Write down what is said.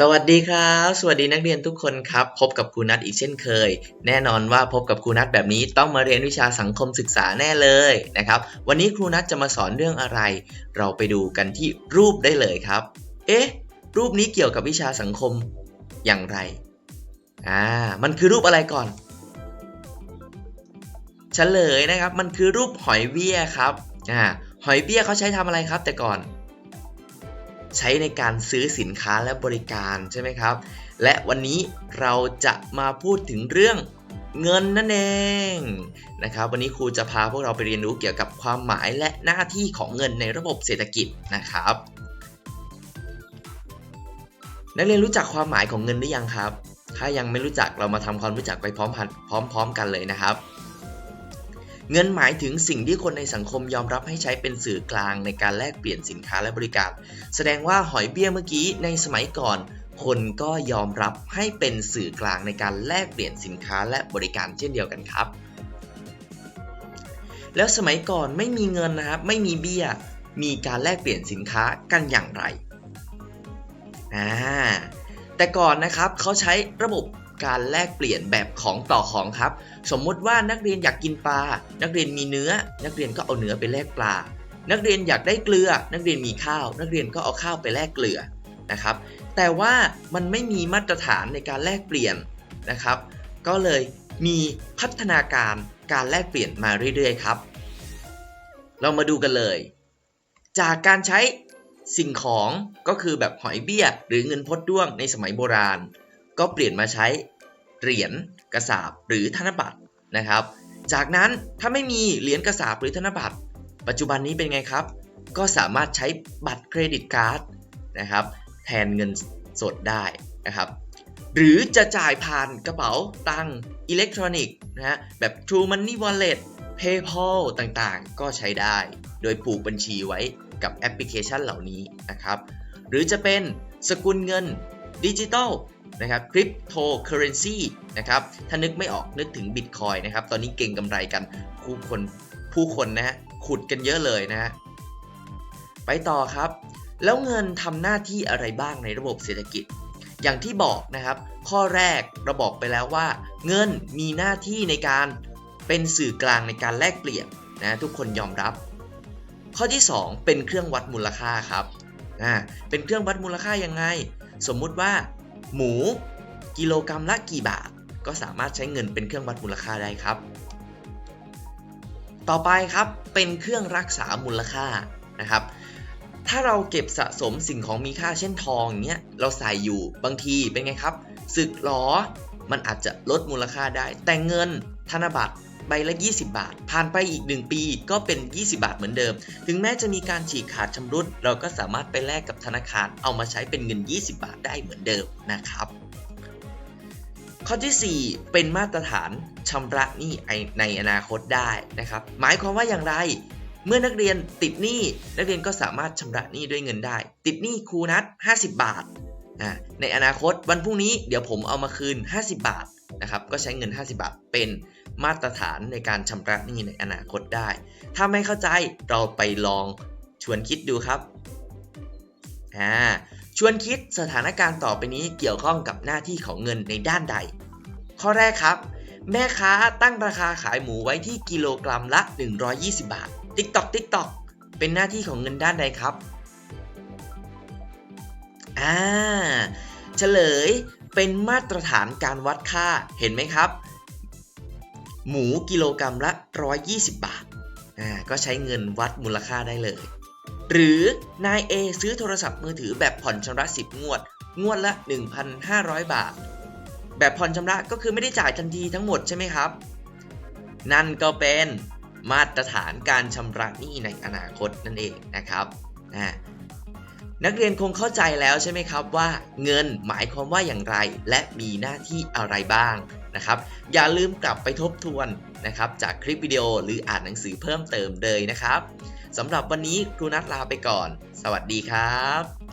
สวัสดีครับ สวัสดีนักเรียนทุกคนครับ พบกับครูนัทอีกเช่นเคย แน่นอนว่าพบกับครูนัทแบบนี้ต้องมาเรียนวิชาสังคมศึกษาแน่เลยนะครับ วันนี้ครูนัทจะมาสอนเรื่องอะไร เราไปดูกันที่รูปได้เลยครับ เอ๊ะ รูปนี้เกี่ยวกับวิชาสังคมอย่างไร อ่า มันคือรูปอะไรก่อน เฉลยนะครับ มันคือรูปหอยเบี้ยครับ อ่า หอยเบี้ยเขาใช้ทำอะไรครับแต่ก่อน ใช้ในการซื้อสินค้าและบริการใช่ไหมครับ และวันนี้เราจะมาพูดถึงเรื่องเงินนั่นเองนะครับวันนี้ครูจะพาพวกเราไปเรียนรู้เกี่ยวกับความหมายและหน้าที่ของเงินในระบบเศรษฐกิจนะครับ นักเรียนรู้จักความหมายของเงินหรือยังครับ ถ้ายังไม่รู้จักเรามาทำความรู้จักไปพร้อมพร้อมๆกันเลยนะครับ เงินหมายถึงสิ่งที่คนในสังคมยอมรับให้ใช้เป็นสื่อกลางในการแลกเปลี่ยนสินค้าและบริการ แสดงว่าหอยเบี้ยเมื่อกี้ในสมัยก่อน คนก็ยอมรับให้เป็นสื่อกลางในการแลกเปลี่ยนสินค้าและบริการเช่นเดียวกันครับ แล้วสมัยก่อนไม่มีเงินนะครับไม่มีเบี้ยมีการแลกเปลี่ยนสินค้ากันอย่างไรอ่าแต่ก่อนนะครับเขาใช้ระบบ การแลกเปลี่ยนแบบของต่อของครับ สมมติว่านักเรียนอยากกินปลา นักเรียนมีเนื้อ นักเรียนก็เอาเนื้อไปแลกปลา นักเรียนอยากได้เกลือ นักเรียนมีข้าว นักเรียนก็เอาข้าวไปแลกเกลือนะครับ แต่ว่ามันไม่มีมาตรฐานในการแลกเปลี่ยนนะครับ ก็เลยมีพัฒนาการการแลกเปลี่ยนมาเรื่อยๆครับ เรามาดูกันเลย จากการใช้สิ่งของก็คือแบบหอยเบี้ย หรือเงินพดด้วงในสมัยโบราณ ก็เปลี่ยนมาใช้เหรียญกระสาบหรือธนบัตรนะครับ จากนั้นถ้าไม่มีเหรียญกระสาบหรือธนบัตร ปัจจุบันนี้เป็นไงครับ ก็สามารถใช้บัตรเครดิตการ์ดนะครับ แทนเงินสดได้นะครับหรือจะจ่ายผ่านกระเป๋าตังค์อิเล็กทรอนิกส์นะฮะแบบ True Money Wallet PayPal ต่างๆ ก็ใช้ได้ โดยผูกบัญชีไว้กับแอปพลิเคชันเหล่านี้นะครับ หรือจะเป็นสกุลเงินดิจิตอล นะครับคริปโตเคอเรนซีนะครับถ้านึกไม่ออกนึกถึงบิตคอยนะครับตอนนี้เก่งกำไรกันผู้คนผู้คนนะฮะขุดกันเยอะเลยนะฮะไปต่อครับ แล้วเงินทำหน้าที่อะไรบ้างในระบบเศรษฐกิจ อย่างที่บอกนะครับ ข้อแรกเราบอกไปแล้วว่า เงินมีหน้าที่ในการเป็นสื่อกลางในการแลกเปลี่ยนนะทุกคนยอมรับ ข้อที่ 2 เป็นเครื่องวัดมูลค่าครับอ่าเป็นเครื่องวัดมูลค่ายังไง สมมุติว่า หมู กิโลกรรัมละกี่บาท ก็สามารถใช้เงินเป็นเครื่องวัดมูลค่าได้ครับ ต่อไปครับเป็นเครื่องรักษามูลค่านะครับ ถ้าเราเก็บสะสมสิ่งของมีค่าเช่นทองเงี้ยเราใส่อยู่บางทีเป็นไงครับ สึกหรอมันอาจจะลดมูลค่าได้ แต่เงินธนบัตร ใบละ 20 บาท ผ่านไปอีก 1 ปีก็เป็น 20 บาทเหมือนเดิม ถึงแม้จะมีการฉีกขาดชำรุด เราก็สามารถไปแลกกับธนาคารเอามาใช้เป็นเงิน 20 บาทได้เหมือนเดิมนะครับข้อที่ 4 เป็นมาตรฐานชำระหนี้ในอนาคตได้นะครับ หมายความว่าอย่างไร เมื่อนักเรียนติดหนี้นักเรียนก็สามารถชำระหนี้ด้วยเงินได้ ติดหนี้ครูนัด 50 บาทในอนาคตวันพรุ่งนี้เดี๋ยวผมเอามาคืน 50 บาทนะครับก็ใช้เงิน 50 บาทเป็น มาตรฐานในการชำระหนี้ในอนาคตได้ ถ้าไม่เข้าใจเราไปลองชวนคิดดูครับอ่าชวนคิดสถานการณ์ต่อไปนี้เกี่ยวข้องกับหน้าที่ของเงินในด้านใด ข้อแรกครับ แม่ค้าตั้งราคาขายหมูไว้ที่กิโลกรัมละ 120 บาท ติ๊กตอกติ๊กตอกเป็นหน้าที่ของเงินด้านใดครับอ่าเฉลยเป็นมาตรฐานการวัดค่าเห็นไหมครับ หมูกิโลกรัมละ 120 บาท อ่า ก็ใช้เงินวัดมูลค่าได้เลย หรือนาย A ซื้อโทรศัพท์มือถือแบบผ่อนชำระ 10 งวด งวดละ 1,500 บาท แบบผ่อนชำระก็คือไม่ได้จ่ายทันทีทั้งหมดใช่ไหมครับ นั่นก็เป็นมาตรฐานการชำระหนี้ในอนาคตนั่นเองนะครับอ่านักเรียนคงเข้าใจแล้วใช่ไหมครับว่า เงินหมายความว่าอย่างไรและมีหน้าที่อะไรบ้าง นะครับ อย่าลืมกลับไปทบทวนนะครับจากคลิปวิดีโอหรืออ่านหนังสือเพิ่มเติมเลยนะครับสำหรับวันนี้ครูนัทลาไปก่อน สวัสดีครับ